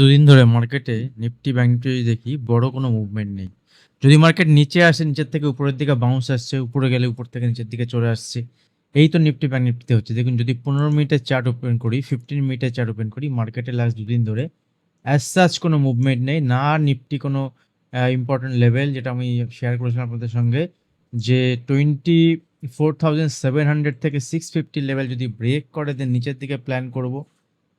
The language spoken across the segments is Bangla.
দুদিন ধরে মার্কেটে নিফটি ব্যাংক যদি দেখি, বড় কোনো মুভমেন্ট নেই। যদি মার্কেট নিচে আসে, নিচের থেকে উপরের দিকে বাউন্স আসছে, উপরে গেলে উপর থেকে নিচের দিকে চলে আসছে, এই তো নিফটি ব্যাংক নিফটিতে হচ্ছে। দেখুন, যদি পনেরো মিনিটের চার্ট ওপেন করি ফিফটিন মিনিটের চার্ট ওপেন করি মার্কেটে লাস্ট দুদিন ধরে অ্যাজ সাচ কোনো মুভমেন্ট নেই। না নিফটি কোনো ইম্পর্টেন্ট লেভেল যেটা আমি শেয়ার করেছিলাম আপনাদের সঙ্গে, যে twenty four thousand seven hundred থেকে সিক্স ফিফটি লেভেল যদি ব্রেক করে দেন নিচের দিকে প্ল্যান করব।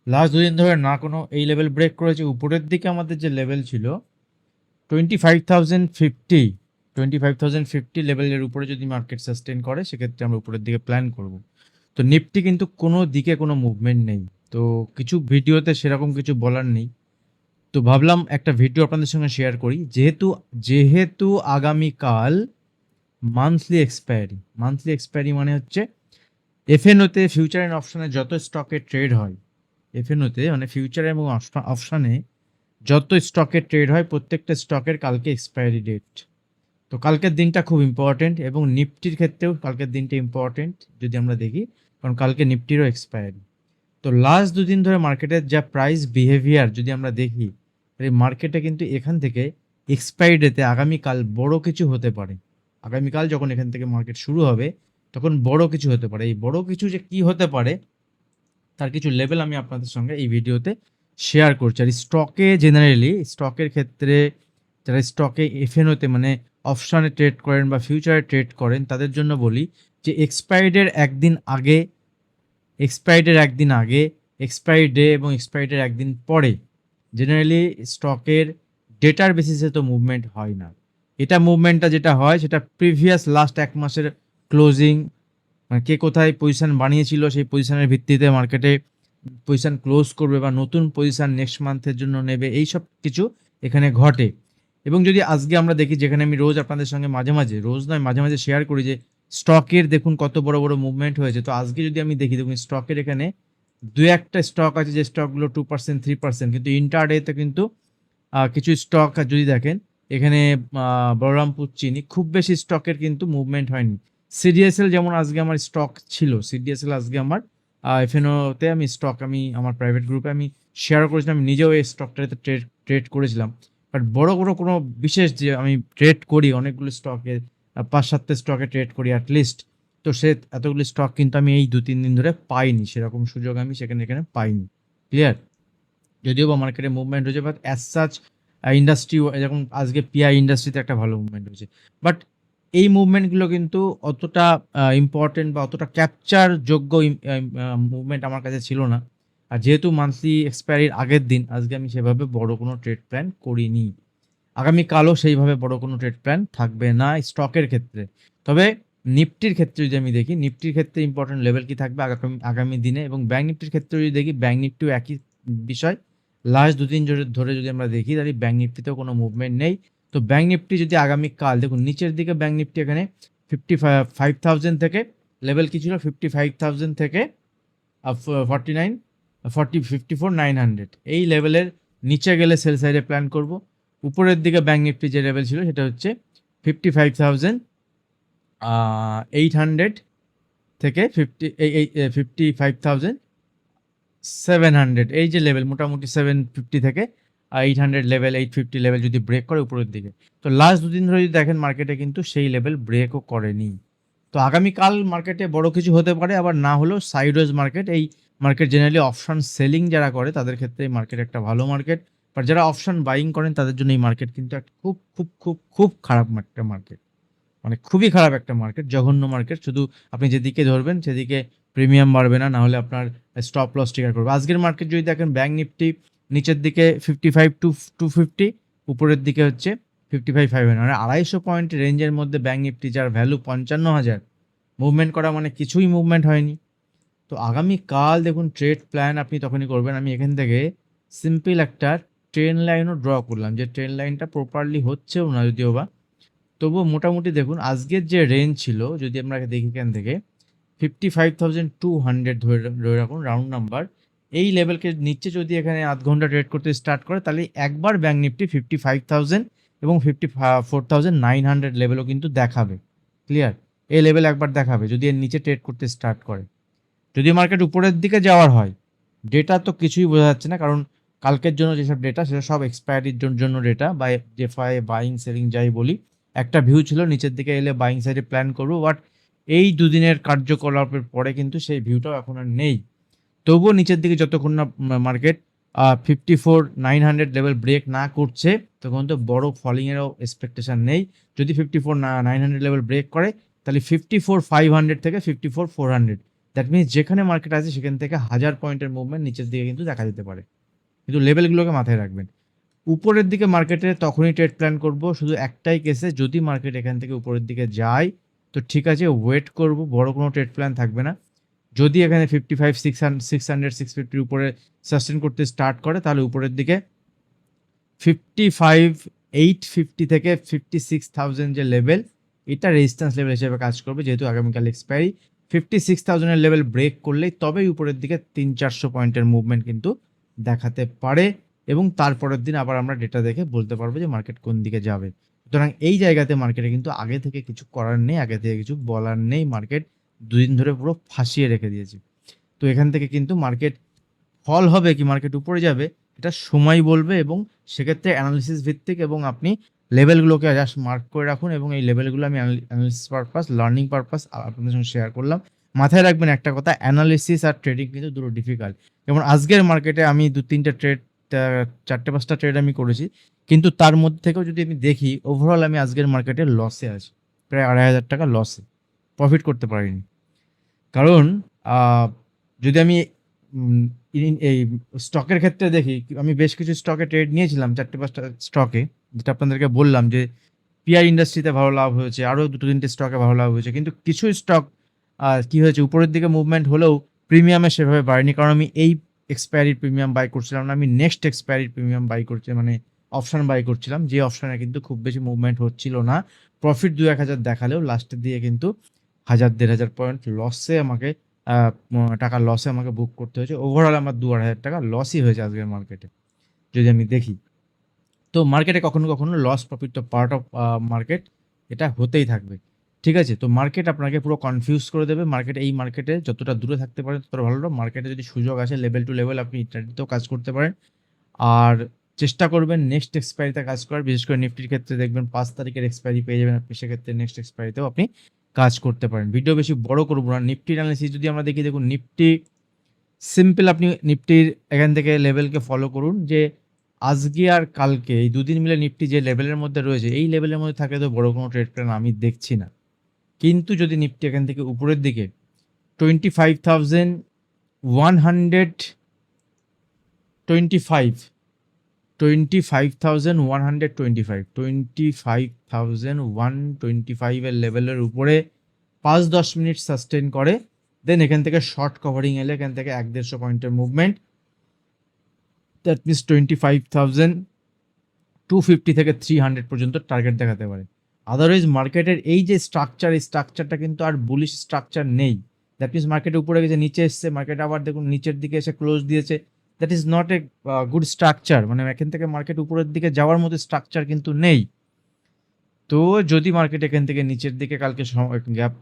লাস্ট দুদিন ধরে না কোনো এই লেভেল ব্রেক করেছে। উপরের দিকে আমাদের যে লেভেল ছিল twenty five thousand fifty twenty five thousand fifty লেভেলের উপরে যদি মার্কেট সাস্টেন করে, সেক্ষেত্রে আমরা উপরের দিকে প্ল্যান করব। তো নিফটি কিন্তু কোনো দিকে কোনো মুভমেন্ট নেই। তো কিছু ভিডিওতে সেরকম কিছু বলার নেই। তো ভাবলাম একটা ভিডিও আপনাদের সঙ্গে শেয়ার করি। যেহেতু যেহেতু আগামীকাল মান্থলি এক্সপায়ারি মান্থলি এক্সপায়ারি মানে হচ্ছে এফএনওতে ফিউচার অ্যান্ড অপশানে যত স্টকে ট্রেড হয় এফএনওতে মানে ফিউচার এবং অপশানে যত স্টকে ট্রেড হয়, প্রত্যেকটা স্টকের কালকে এক্সপায়ারি ডেট তো কালকের দিনটা খুব ইম্পর্টেন্ট এবং নিফটির ক্ষেত্রেও কালকের দিনটা ইম্পর্টেন্ট যদি আমরা দেখি, কারণ কালকে নিফটিরও এক্সপায়ারি তো লাস্ট দুদিন ধরে মার্কেটের যা প্রাইস বিহেভিয়ার যদি আমরা দেখি, এই মার্কেটে কিন্তু এখান থেকে এক্সপায়ারি ডেতে আগামীকাল বড় কিছু হতে পারে। আগামীকাল যখন এখান থেকে মার্কেট শুরু হবে, তখন বড় কিছু হতে পারে। এই বড় কিছু যে কি হতে পারে তার কিছু লেভেল আমি আপনাদের সঙ্গে এই ভিডিওতে শেয়ার করছি। আর স্টকে জেনারেলি স্টকের ক্ষেত্রে যারা স্টকে এফএনওতে মানে অপশানে ট্রেড করেন বা ফিউচারে ট্রেড করেন, তাদের জন্য বলি যে এক্সপায়ারিডের একদিন আগে এক্সপায়ারিডের একদিন আগে এক্সপায়ারি ডে এবং এক্সপায়ারিডের একদিন পরে জেনারেলি স্টকের ডেটার বেসিসে তো মুভমেন্ট হয় না। এটা মুভমেন্টটা যেটা হয়, সেটা প্রিভিয়াস লাস্ট এক মাসের ক্লোজিং মানে কে কোথায় পজিশান বানিয়েছিল, সেই পজিশানের ভিত্তিতে মার্কেটে পজিশন ক্লোজ করবে বা নতুন পজিশান নেক্সট মান্থের জন্য নেবে, এই সব কিছু এখানে ঘটে। এবং যদি আজকে আমরা দেখি, যেখানে আমি রোজ আপনাদের সঙ্গে মাঝে মাঝে, রোজ নয়, মাঝে মাঝে শেয়ার করি যে স্টকের দেখুন কত বড় বড় মুভমেন্ট হয়েছে। তো আজকে যদি আমি দেখি, দেখুন স্টকের এখানে দু একটা স্টক আছে যে স্টকগুলো টু পার্সেন্ট থ্রি পার্সেন্ট কিন্তু ইন্টারডেতে কিন্তু কিছু স্টক যদি দেখেন, এখানে বলরামপুর চিনি খুব বেশি স্টকের কিন্তু মুভমেন্ট হয়নি। সিডিএসএল যেমন আজকে আমার স্টক ছিল সিডিএসএল আজকে আমার এফএনওতে আমি স্টক আমি, আমার প্রাইভেট গ্রুপে আমি শেয়ার করেছিলাম, আমি নিজেও এই স্টকটাতে ট্রেড ট্রেড করেছিলাম। বাট বড় বড় কোনো বিশেষ যে আমি ট্রেড করি, অনেকগুলো স্টকে পাঁচ সাতটা স্টকে ট্রেড করি অ্যাটলিস্ট তো সে এতগুলি স্টক কিন্তু আমি এই দু তিন দিন ধরে পাইনি, সেরকম সুযোগ আমি সেখানে এখানে পাইনি। ক্লিয়ার যদিও বা মার্কেটে মুভমেন্ট হয়েছে বাট অ্যাজ সাচ ইন্ডাস্ট্রি যেমন আজকে পিআই ইন্ডাস্ট্রিতে একটা ভালো মুভমেন্ট হয়েছে। বাট এই মুভমেন্টগুলো কিন্তু অতটা ইম্পর্টেন্ট বা অতটা ক্যাপচার যোগ্য মুভমেন্ট আমার কাছে ছিল না। আর যেহেতু মান্থলি এক্সপায়ারির আগের দিন, আজকে আমি সেভাবে বড় কোনো ট্রেড প্ল্যান করিনি। আগামীকালও সেইভাবে বড় কোনো ট্রেড প্ল্যান থাকবে না স্টকের ক্ষেত্রে। তবে নিফটির ক্ষেত্রে যদি আমি দেখি, নিফটির ক্ষেত্রে ইম্পর্টেন্ট লেভেল কি থাকবে আগামী আগামী দিনে? এবং ব্যাঙ্ক নিফটির ক্ষেত্রে যদি দেখি ব্যাঙ্ক নিফটিও একই বিষয়। লাস্ট দুদিন ধরে- ধরে যদি আমরা দেখি, তাহলে ব্যাঙ্ক নিফটিতেও কোনো মুভমেন্ট নেই। তো ব্যাঙ্ক নিফটি যদি আগামীকাল দেখুন, নিচের দিকে ব্যাঙ্ক নিফটি এখানে ফিফটি ফাইভ থাউজেন্ড থেকে লেভেল কি ছিল? ফিফটি ফাইভ থাউজেন্ড থেকে forty nine forty fifty four nine hundred এই লেভেলের নিচে গেলে সেল সাইডে প্ল্যান করব। উপরের দিকে ব্যাঙ্ক নিফটি যে লেভেল ছিল, সেটা হচ্ছে fifty five thousand eight hundred থেকে ফিফটি এই fifty five thousand seven hundred এই যে লেভেল মোটামুটি সেভেন ফিফটি থেকে eight hundred level eight fifty level যদি ব্রেক করে উপরের দিকে। তো লাস্ট দুদিন ধরে যদি দেখেন মার্কেটে কিন্তু সেই লেভেল ব্রেকও করেনি। তো আগামীকাল মার্কেটে বড় কিছু হতে পারে, আবার না হলেও সাইডওয়েজ মার্কেট এই মার্কেট জেনারেলি অপশান সেলিং যারা করে, তাদের ক্ষেত্রে এই মার্কেট একটা ভালো মার্কেট বাট যারা অপশান বাইং করেন, তাদের জন্য এই মার্কেট কিন্তু একটা খুব খুব খুব খুব খারাপ একটা মার্কেট মানে খুবই খারাপ একটা মার্কেট জঘন্য মার্কেট শুধু আপনি যেদিকে ধরবেন, সেদিকে প্রিমিয়াম বাড়বে না না হলে আপনার স্টপ লস ট্রিগার করবে। আজকের মার্কেট যদি দেখেন ব্যাঙ্ক নিফটি নিচের দিকে fifty five two two fifty উপরের দিকে হচ্ছে ফিফটি ফাইভ ফাইভ মানে আড়াইশো পয়েন্ট রেঞ্জের মধ্যে ব্যাঙ্ক নিফটি যার ভ্যালু পঞ্চান্ন হাজার। মুভমেন্ট করা মানে কিছুই মুভমেন্ট হয়নি। তো আগামী কাল দেখুন ট্রেড প্ল্যান আপনি তখনই করবেন। আমি এখান থেকে সিম্পল একটা ট্রেন লাইনও ড্র করলাম। যে ট্রেন লাইনটা প্রপারলি হচ্ছেও না যদিও বা। তবুও মোটামুটি দেখুন, আজকের যে রেঞ্জ ছিল, যদি আমরা দেখি এখান থেকে fifty five thousand two hundred ধরে ধরে রাখুন রাউন্ড নাম্বার এই লেভেলকে নিচে যদি এখানে আধ ঘণ্টা ট্রেড করতে স্টার্ট করে, তাহলে একবার bank Nifty fifty five thousand এবং fifty four thousand nine hundred লেভেলও কিন্তু দেখাবে। ক্লিয়ার এই লেভেল একবার দেখাবে, যদি এর নিচে ট্রেড করতে স্টার্ট করে। যদি মার্কেট উপরের দিকে যাওয়ার হয় ডেটা তো কিছুই বোঝা যাচ্ছে না, কারণ কালকের জন্য যেসব ডেটা সেটা সব এক্সপায়ারির জন্য ডেটা বা এফআই বাইং সেলিং যাই বলি, একটা ভিউ ছিল, নিচের দিকে এলে বাইং সাইডে প্ল্যান করব বাট এই দুদিনের কার্যকলাপের পরে কিন্তু সেই ভিউটাও এখন আর নেই। তবুও নিচের দিকে যতক্ষণ না market fifty four nine hundred level break না করছে, তখন তো বড় ফলিংয়েরও এক্সপেকটেশন নেই। যদি fifty four nine hundred level break করে, তাহলে ফিফটি ফোর ফাইভ হান্ড্রেড থেকে fifty four four hundred that means যেখানে মার্কেট আছে, সেখান থেকে হাজার পয়েন্টের মুভমেন্ট নিচের দিকে কিন্তু দেখা যেতে পারে। কিন্তু লেভেলগুলোকে মাথায় রাখবেন। উপরের দিকে মার্কেটে তখনই ট্রেড প্ল্যান করব, শুধু একটাই কেসে যদি মার্কেট এখান থেকে উপরের দিকে যায়, তো ঠিক আছে ওয়েট করব, বড় কোনো ট্রেড প্ল্যান থাকবে না। যদি এখানে fifty five six six hundred six ফিফটির উপরে সাস্টেন করতে স্টার্ট করে, তাহলে উপরের দিকে ফিফটি ফাইভ এইট ফিফটি থেকে ফিফটি সিক্স থাউজেন্ড যে লেভেল এটা রেজিস্ট্যান্স লেভেল হিসেবে কাজ করবে, যেহেতু আগামীকাল এক্সপায়ারি ফিফটি সিক্স থাউজেন্ডের লেভেল ব্রেক করলেই তবেই উপরের দিকে তিন চারশো পয়েন্টের মুভমেন্ট কিন্তু দেখাতে পারে এবং তারপরের দিন আবার আমরা ডেটা দেখে বলতে পারব যে মার্কেট কোন দিকে যাবে। সুতরাং এই জায়গাতে মার্কেটে কিন্তু আগে থেকে কিছু করার নেই, আগে থেকে কিছু বলার নেই মার্কেট দুদিন ধরে পুরো ফাঁসিয়ে রেখে দিয়েছি। তো এখান থেকে কিন্তু মার্কেট ফল হবে কি মার্কেট উপরে যাবে, এটা সময় বলবে এবং সেক্ষেত্রে অ্যানালিসিস ভিত্তিক এবং আপনি লেভেলগুলোকে জাস্ট মার্ক করে রাখুন এবং এই লেভেলগুলো আমি অ্যানালিসিস পারপাস লার্নিং পারপাস আপনাদের সঙ্গে শেয়ার করলাম। মাথায় রাখবেন একটা কথা অ্যানালিসিস আর ট্রেডিং কিন্তু দুটো ডিফিকাল্ট যেমন আজকের মার্কেটে আমি দু তিনটে ট্রেড চারটে পাঁচটা ট্রেড আমি করেছি, কিন্তু তার মধ্যে থেকেও যদি আমি দেখি ওভারঅল আমি আজকের মার্কেটে লসে আছি, প্রায় আড়াই হাজার টাকা লসে প্রফিট করতে পারিনি। কারণ যদি আমি এই স্টকের ক্ষেত্রে দেখি, আমি বেশ কিছু স্টকে ট্রেড নিয়েছিলাম, চারটে পাঁচটা স্টকে, যেটা আপনাদেরকে বললাম যে পিআই ইন্ডাস্ট্রিতে ভালো লাভ হয়েছে, আরও দুটো তিনটে স্টকে ভালো লাভ হয়েছে, কিন্তু কিছু স্টক কি হয়েছে, উপরের দিকে মুভমেন্ট হলেও প্রিমিয়ামে সেভাবে বাড়েনি, কারণ আমি এই এক্সপায়ারি প্রিমিয়াম বাই করছিলাম না, আমি নেক্সট এক্সপায়ারি প্রিমিয়াম বাই করছি মানে অপশান বাই করছিলাম, যে অপশানে কিন্তু খুব বেশি মুভমেন্ট হচ্ছিল না। প্রফিট দু এক হাজার দেখালেও লাস্টের দিয়ে কিন্তু হাজার, দেড় হাজার পয়েন্ট লসে আমাকে টাকা লসে আমাকে বুক করতে হয়েছে। ওভারঅল আমার দু আড়াই হাজার টাকা লসই হয়েছে আজকের মার্কেটে যদি আমি দেখি। তো মার্কেটে কখনো কখনো লস প্রফিট তো পার্ট অফ মার্কেট এটা হতেই থাকবে। ঠিক আছে? তো মার্কেট আপনাকে পুরো কনফিউজ করে দেবে। মার্কেট এই মার্কেটে যতটা দূরে থাকতে পারেন ততটা ভালো মার্কেটে যদি সুযোগ আসে লেভেল টু লেভেল আপনি ইত্যাদিতেও কাজ করতে পারেন। আর চেষ্টা করবেন নেক্সট এক্সপায়ারিতে কাজ করার। বিশেষ করে নিফটির ক্ষেত্রে দেখবেন পাঁচ তারিখের এক্সপায়ারি পেয়ে যাবেন আপনি। সেক্ষেত্রে নেক্সট এক্সপায়ারিতেও আপনি কাজ করতে পারেন। ভিডিও বেশি বড় করব না। নিফটি অ্যানালিসিস যদি আমরা দেখি, দেখুন, নিফটি সিম্পল আপনি নিফটির এখান থেকে লেভেলকে ফলো করুন যে আজকে আর কালকে, এই দুদিন মিলে নিফটি যে লেভেলের মধ্যে রয়েছে, এই লেভেলের মধ্যে থাকে তো বড় কোনো ট্রেড প্ল্যান আমি দেখছি না। কিন্তু যদি নিফটি এখান থেকে উপরের দিকে twenty five one hundred twenty five twenty five thousand one hundred twenty five twenty five thousand one twenty ফাইভের লেভেলের উপরে পাঁচ দশ মিনিট সাস্টেন করে দেন এখান থেকে শর্ট কভারিং এলে এখান থেকে এক দেড়শো পয়েন্টের movement that means twenty five thousand two fifty থেকে থ্রি হান্ড্রেড পর্যন্ত টার্গেট দেখাতে পারে। আদারওয়াইজ মার্কেটের এই যে স্ট্রাকচার এই স্ট্রাকচারটা কিন্তু আর বুলিশ স্ট্রাকচার নেই। দ্যাট মিনস মার্কেটের উপরে গেছে নিচে এসছে মার্কেট আবার দেখুন নিচের দিকে এসে ক্লোজ দিয়েছে। That is not a good structure মানে এখান থেকে মার্কেট উপরের দিকে যাওয়ার মতো স্ট্রাকচার কিন্তু নেই। তো যদি মার্কেট এখান থেকে নিচের দিকে কালকে গ্যাপ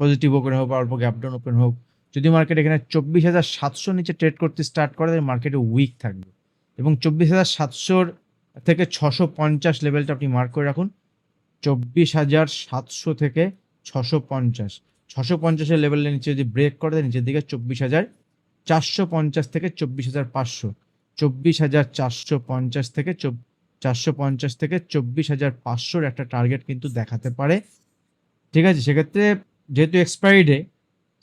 পজিটিভ ওপেন হোক বা অল্প গ্যাপ ডাউন ওপেন হোক, যদি মার্কেট এখানে চব্বিশ হাজার সাতশো নিচে ট্রেড করতে স্টার্ট করে, তাহলে মার্কেটে উইক থাকবে। এবং চব্বিশ হাজার সাতশোর থেকে ছশো পঞ্চাশ লেভেলটা আপনি মার্ক করে রাখুন। চব্বিশ হাজার সাতশো থেকে ছশো পঞ্চাশ। ছশো পঞ্চাশের লেভেলের নিচে যদি ব্রেক করে দেয় নিচের দিকে চব্বিশ হাজার চারশো পঞ্চাশ থেকে চব্বিশ হাজার পাঁচশো, চব্বিশ হাজার চারশো পঞ্চাশ থেকে চারশো পঞ্চাশ থেকে চব্বিশ হাজার পাঁচশোর একটা টার্গেট কিন্তু দেখাতে পারে। ঠিক আছে, সেক্ষেত্রে যেহেতু এক্সপায়ারি ডে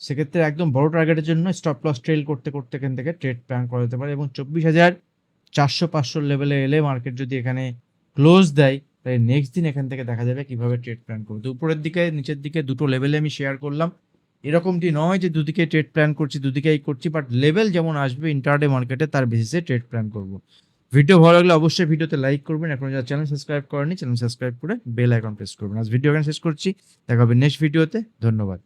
সেক্ষেত্রে একদম বড় টার্গেটের জন্য স্টপ লস ট্রেল করতে করতে এখান থেকে ট্রেড প্ল্যান করা যেতে পারে এবং চব্বিশ হাজার চারশো পাঁচশোর লেভেলে এলে মার্কেট যদি এখানে ক্লোজ দেয়, তাহলে নেক্সট দিন এখান থেকে দেখা যাবে কীভাবে ট্রেড প্ল্যান করবে। উপরের দিকে, নিচের দিকে দুটো লেভেলে আমি শেয়ার করলাম। এরকমটি নয় যে দুদিকে ট্রেড প্ল্যান করছি, দুদিকেই করছি বাট লেভেল যেমন আসবে ইন্টারডে মার্কেটে তার বেসিসে ট্রেড প্ল্যান করব। ভিডিও ভালো লাগলে অবশ্যই ভিডিওতে লাইক করবেন। এখন যারা চ্যানেল সাবস্ক্রাইব করেনি চ্যানেল সাবস্ক্রাইব করে বেল আইকন প্রেস করবেন। আজ ভিডিও এখানে শেষ করছি। দেখা হবে নেক্সট ভিডিওতে ধন্যবাদ।